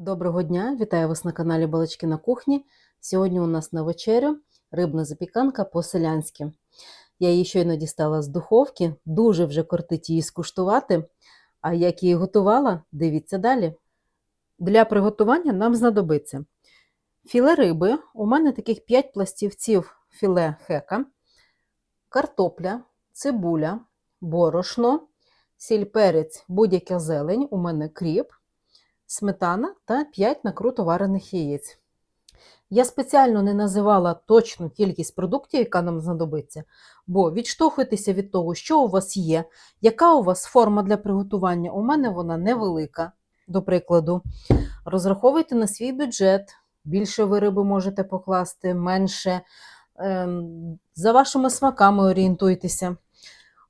Доброго дня! Вітаю вас на каналі Балачки на кухні. Сьогодні у нас на вечерю рибна запіканка по-селянськи. Я її щойно дістала з духовки, дуже вже кортить її скуштувати. А як її готувала, дивіться далі. Для приготування нам знадобиться філе риби. У мене таких 5 пластівців філе хека, картопля, цибуля, борошно, сіль перець, будь-яка зелень, у мене кріп сметана та 5 накруто варених яєць. Я спеціально не називала точну кількість продуктів, яка нам знадобиться, бо відштовхуйтеся від того, що у вас є, яка у вас форма для приготування. У мене вона невелика, до прикладу. Розраховуйте на свій бюджет, більше ви риби можете покласти, менше. Ем, За вашими смаками орієнтуйтеся.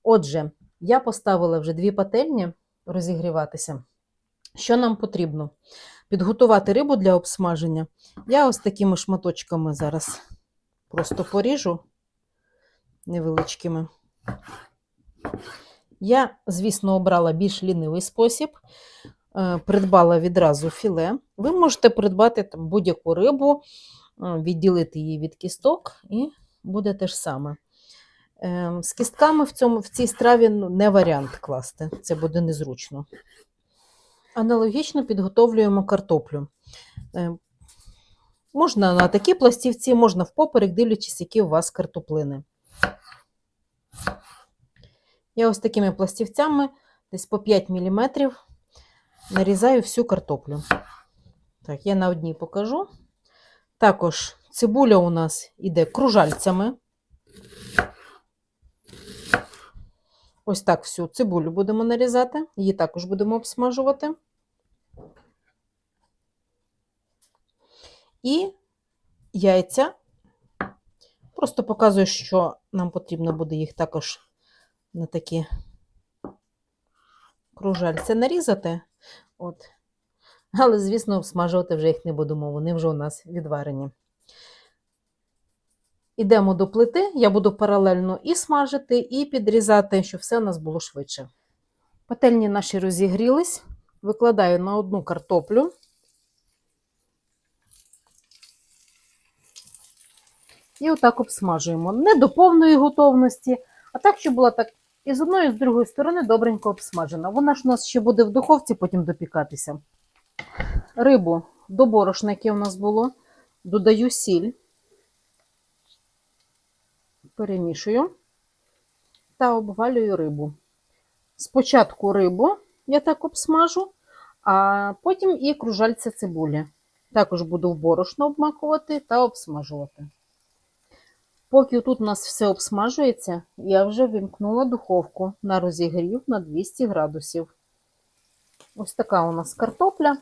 Отже, я поставила вже дві пательні розігріватися. Що нам потрібно? Підготувати рибу для обсмаження. Я ось такими шматочками зараз просто поріжу невеличкими. Я, звісно, обрала більш лінивий спосіб, е, придбала відразу філе. Ви можете придбати будь-яку рибу, е, відділити її від кісток, і буде те ж саме. Е, З кістками в, цьому, в цій страві ну, не варіант класти, це буде незручно. Аналогічно підготовлюємо картоплю. Е, Можна на такі пластівці, можна впоперек, дивлячись, які у вас картоплини. Я ось такими пластівцями, десь по 5 мм, нарізаю всю картоплю. Так, я на одній покажу. Також цибуля у нас іде кружальцями. Ось так всю цибулю будемо нарізати, її також будемо обсмажувати. І яйця. Просто показую, що нам потрібно буде їх також на такі кружальця нарізати. От. Але, звісно, обсмажувати вже їх не будемо, вони вже у нас відварені. Ідемо до плити, я буду паралельно і смажити, і підрізати, щоб все у нас було швидше. Пательні наші розігрілись, викладаю на одну картоплю. І отак обсмажуємо. Не до повної готовності, а так, щоб була так і з одної, і з другої сторони добренько обсмажена. Вона ж у нас ще буде в духовці потім допікатися. Рибу до борошна, яке у нас було, додаю сіль перемішую та обвалюю рибу. Спочатку рибу я так обсмажу, а потім і кружальця цибулі. Також буду в борошно обмакувати та обсмажувати. Поки тут у нас все обсмажується, я вже вімкнула духовку на розігрів на 200 градусів. Ось така у нас картопля.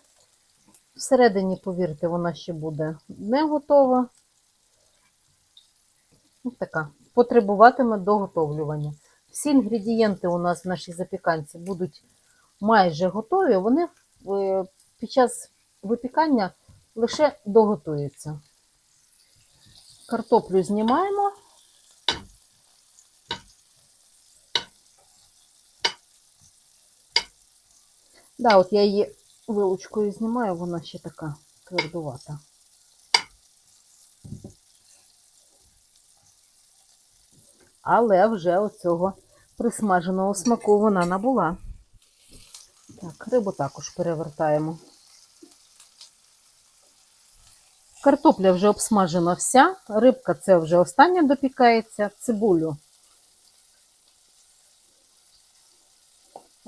Всередині, повірте, вона ще буде не готова. Ось така потребуватиме доготовлювання. Всі інгредієнти у нас в нашій запіканці будуть майже готові, вони е, під час випікання лише доготуються. Картоплю знімаємо. Да, от я її вилучкою знімаю, вона ще така твердувата. але вже оцього присмаженого смаку вона набула. Так, рибу також перевертаємо. Картопля вже обсмажена вся, рибка це вже остання допікається, цибулю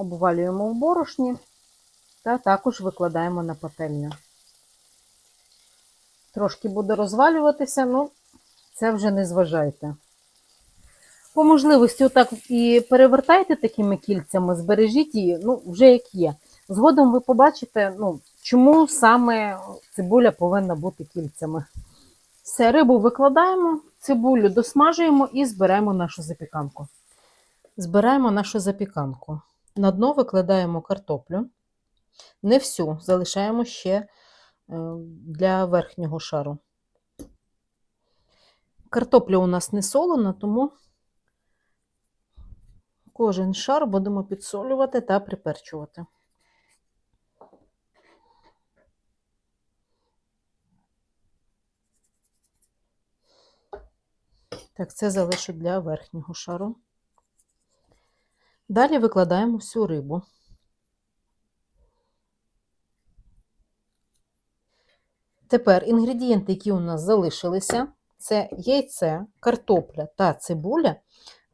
обвалюємо в борошні та також викладаємо на пательню. Трошки буде розвалюватися, ну це вже не зважайте. По можливості, отак і перевертайте такими кільцями, збережіть її, ну, вже як є. Згодом ви побачите, ну, чому саме цибуля повинна бути кільцями. Все, рибу викладаємо, цибулю досмажуємо і збираємо нашу запіканку. Збираємо нашу запіканку. На дно викладаємо картоплю. Не всю, залишаємо ще е, для верхнього шару. Картопля у нас не солона, тому Кожен шар будемо підсолювати та приперчувати. Так, це залишу для верхнього шару. Далі викладаємо всю рибу. Тепер інгредієнти, які у нас залишилися, це яйце, картопля та цибуля,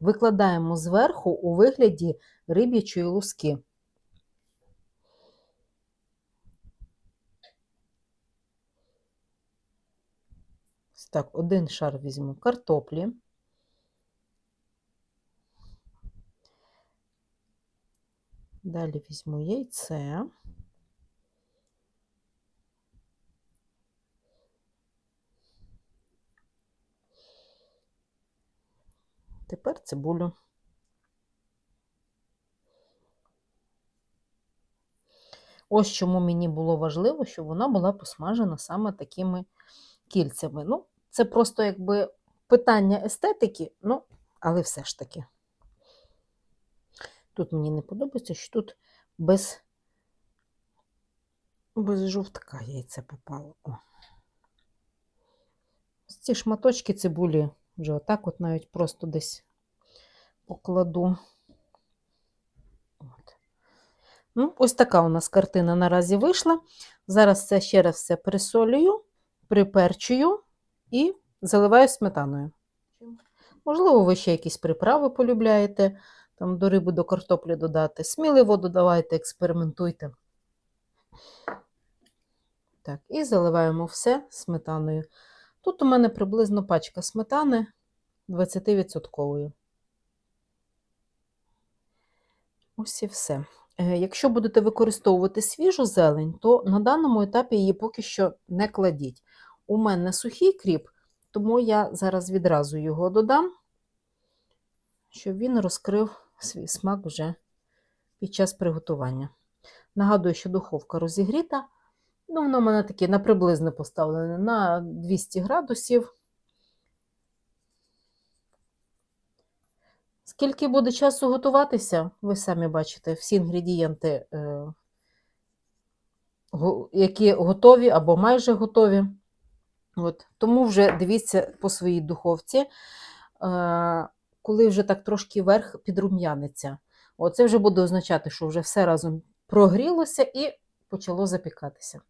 викладаємо зверху у вигляді риб'ячої луски. Так, один шар візьму картоплі. Далі візьму яйце. Тепер цибулю. Ось чому мені було важливо, щоб вона була посмажена саме такими кільцями. Ну, це просто якби питання естетики, ну, але все ж таки. Тут мені не подобається, що тут без, без жовтка яйце попало. О. Ці шматочки цибулі вже отак от навіть просто десь покладу. От. Ну, ось така у нас картина наразі вийшла. Зараз це ще раз все присолюю, приперчую і заливаю сметаною. Можливо, ви ще якісь приправи полюбляєте, там до риби, до картоплі додати. Сміливо додавайте, експериментуйте. Так, і заливаємо все сметаною. Тут у мене приблизно пачка сметани 20%. Ось і все. Е, Якщо будете використовувати свіжу зелень, то на даному етапі її поки що не кладіть. У мене сухий кріп, тому я зараз відразу його додам, щоб він розкрив свій смак вже під час приготування. Нагадую, що духовка розігріта. Ну, воно в мене таке на приблизне поставлене на 200 градусів. Скільки буде часу готуватися, ви самі бачите, всі інгредієнти, е, які готові або майже готові. От. Тому вже дивіться по своїй духовці, е, коли вже так трошки верх підрум'яниться. Оце вже буде означати, що вже все разом прогрілося і почало запікатися.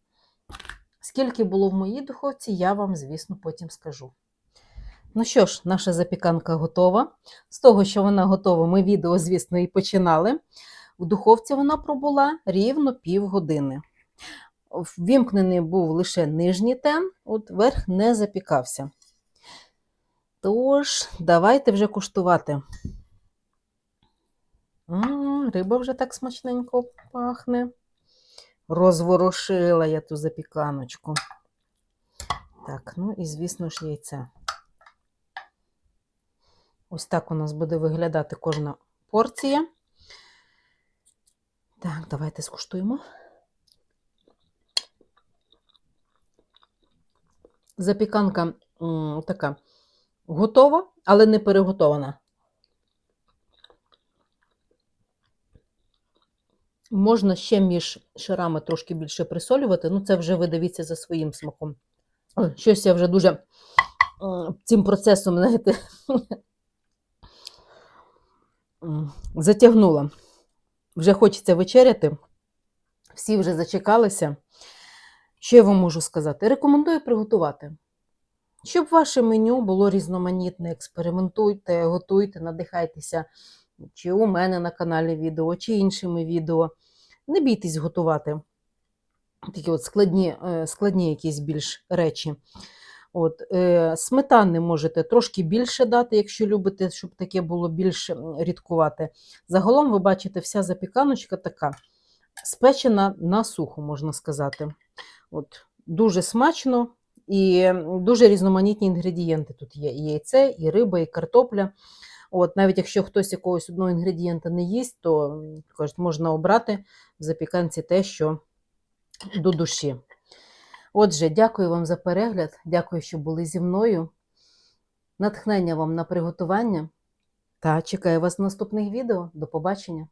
Скільки було в моїй духовці, я вам, звісно, потім скажу. Ну що ж, наша запіканка готова. З того, що вона готова, ми відео, звісно, і починали. В духовці вона пробула рівно півгодини. Ввімкнений був лише нижній тен, от верх не запікався. Тож, давайте вже куштувати. М, риба вже так смачненько пахне. Розворушила я ту запіканочку. Так, ну і, звісно ж, яйце. Ось так у нас буде виглядати кожна порція. Так, давайте скуштуємо. Запіканка така готова, але не переготована. Можна ще між шарами трошки більше присолювати, ну це вже ви дивіться за своїм смаком. Щось я вже дуже цим процесом, знаєте, затягнула. Вже хочеться вечеряти. Всі вже зачекалися. Що я вам можу сказати? Рекомендую приготувати. Щоб ваше меню було різноманітне, експериментуйте, готуйте, надихайтеся чи у мене на каналі відео, чи іншими відео. Не бійтесь готувати такі от складні, е, складні якісь більш речі. От, е, Сметани можете трошки більше дати, якщо любите, щоб таке було більш м, рідкувате. Загалом, ви бачите, вся запіканочка така спечена на сухо, можна сказати. От, Дуже смачно і дуже різноманітні інгредієнти тут є. І яйце, і риба, і картопля. От, навіть якщо хтось якогось одного інгредієнта не їсть, то кажуть, можна обрати в запіканці те, що до душі. Отже, дякую вам за перегляд, дякую, що були зі мною. Натхнення вам на приготування та чекаю вас в наступних відео. До побачення!